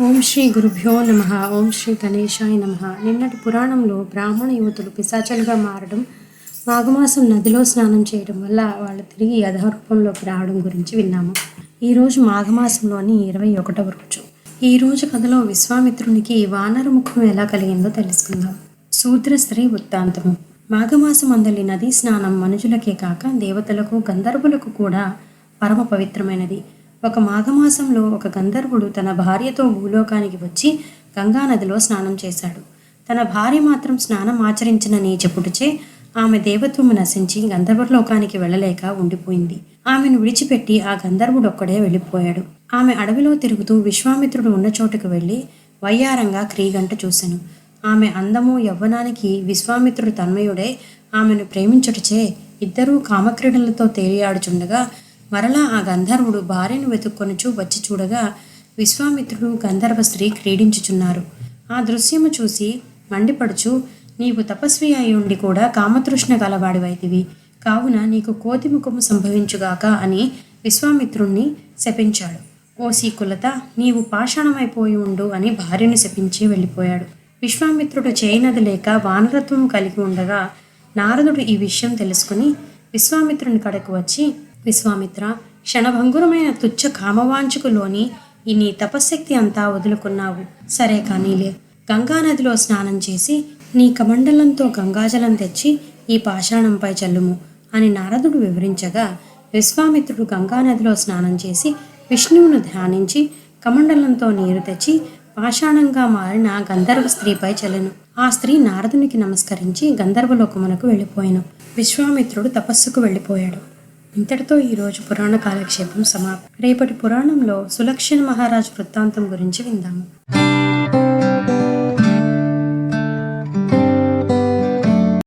ఓం శ్రీ గురుభ్యో నమ. ఓం శ్రీ గణేశాయ నమ. నిన్నటి పురాణంలో బ్రాహ్మణ యువతులు పిశాచలుగా మారడం మాఘమాసం నదిలో స్నానం చేయడం వల్ల వాళ్ళు తిరిగి యథారూపంలోకి రావడం గురించి విన్నాము. ఈరోజు మాఘమాసంలోని ఇరవై ఒకటవ రోజు. ఈ రోజు కథలో విశ్వామిత్రునికి వానర ముఖం ఎలా కలిగిందో తెలుసుకుందాం. శూద్ర స్త్రీ వృత్తాంతము. మాఘమాసం అందలి నదీ స్నానం మనుషులకే కాక దేవతలకు గంధర్వులకు కూడా పరమ పవిత్రమైనది. ఒక మాఘమాసంలో ఒక గంధర్వుడు తన భార్యతో భూలోకానికి వచ్చి గంగా నదిలో స్నానం చేశాడు. తన భార్య మాత్రం స్నానం ఆచరించిన నీచపుడిచే ఆమె దేవత్వము నశించి గంధర్వలోకానికి వెళ్ళలేక ఉండిపోయింది. ఆమెను విడిచిపెట్టి ఆ గంధర్వుడు ఒక్కడే వెళ్ళిపోయాడు. ఆమె అడవిలో తిరుగుతూ విశ్వామిత్రుడు ఉన్న చోటుకు వెళ్ళి వయ్యారంగా క్రీగంట చూశాను ఆమె అందము యవ్వనానికి విశ్వామిత్రుడు తన్మయుడై ఆమెను ప్రేమించుటచే ఇద్దరూ కామక్రీడలతో తేలియాడుచుండగా మరలా ఆ గంధర్వుడు భార్యను వెతుక్కొనుచు వచ్చి చూడగా విశ్వామిత్రుడు గంధర్వ స్త్రీ క్రీడించుచున్నారు. ఆ దృశ్యము చూసి మండిపడుచు నీవు తపస్వి అయి ఉండి కూడా కామతృష్ణ గలవాడివైతివి. కావున నీకు కోతి ముఖము సంభవించుగాక అని విశ్వామిత్రుణ్ణి శపించాడు. ఓ సీకులత నీవు పాషాణమైపోయి ఉండు అని భార్యను శపించి వెళ్ళిపోయాడు. విశ్వామిత్రుడు చేయనది లేక వానరత్వం కలిగి ఉండగా నారదుడు ఈ విషయం తెలుసుకుని విశ్వామిత్రుని కడకు వచ్చి విశ్వామిత్ర క్షణభంగురమైన తుచ్చ కామవాంచుకులోని ఈ నీ తపశ్శక్తి అంతా వదులుకున్నావు. సరే కానీలే. గంగానదిలో స్నానం చేసి నీ కమండలంతో గంగాజలం తెచ్చి ఈ పాషాణంపై చల్లుము అని నారదుడు వివరించగా విశ్వామిత్రుడు గంగానదిలో స్నానం చేసి విష్ణువును ధ్యానించి కమండలంతో నీరు తెచ్చి పాషాణంగా మారిన గంధర్వ స్త్రీపై చల్లెను. ఆ స్త్రీ నారదునికి నమస్కరించి గంధర్వలోకమునకు వెళ్ళిపోయాను. విశ్వామిత్రుడు తపస్సుకు వెళ్ళిపోయాడు. ఇంతటితో ఈరోజు పురాణ కాలక్షేపం సమాప్తం. రేపటి పురాణంలో సులక్షణ మహారాజ్ వృత్తాంతం గురించి విందాము.